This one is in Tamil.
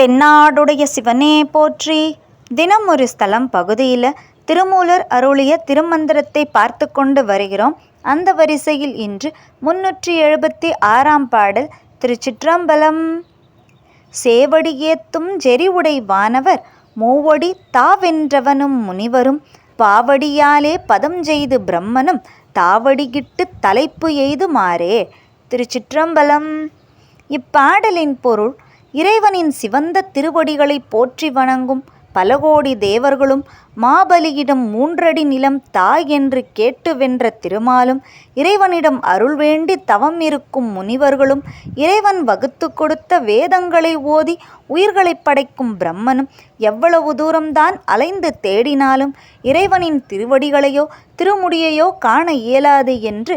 தென்னாடுடைய சிவனே போற்றி. தினம் ஒரு ஸ்தலம் பகுதியில் திருமூலர் அருளிய திருமந்திரத்தை பார்த்து கொண்டு வருகிறோம். அந்த வரிசையில் இன்று முன்னூற்றி எழுபத்தி ஆறாம் பாடல் திருச்சிற்றம்பலம். சேவடி ஏத்தும் ஜெரிவுடை வானவர் மூவடி தாவென்றவனும் முனிவரும். பாவடியாலே பதம் செய்து பிரம்மனும் தாவடிகிட்டு தலைப்பு எய்துமாறே. திருச்சிற்றம்பலம். இப்பாடலின் பொருள் இறைவனின் சிவந்த திருவடிகளை போற்றி வணங்கும் பல கோடி தேவர்களும் மாபலியிடம் மூன்றடி நிலம் தாய் என்று கேட்டு வென்ற திருமாலும் இறைவனிடம் அருள் வேண்டி தவம் இருக்கும் முனிவர்களும் இறைவன் வகுத்து கொடுத்த வேதங்களை ஓதி உயிர்களை படைக்கும் பிரம்மனும் எவ்வளவு தூரம்தான் அலைந்து தேடினாலும் இறைவனின் திருவடிகளையோ திருமுடியையோ காண இயலாது என்று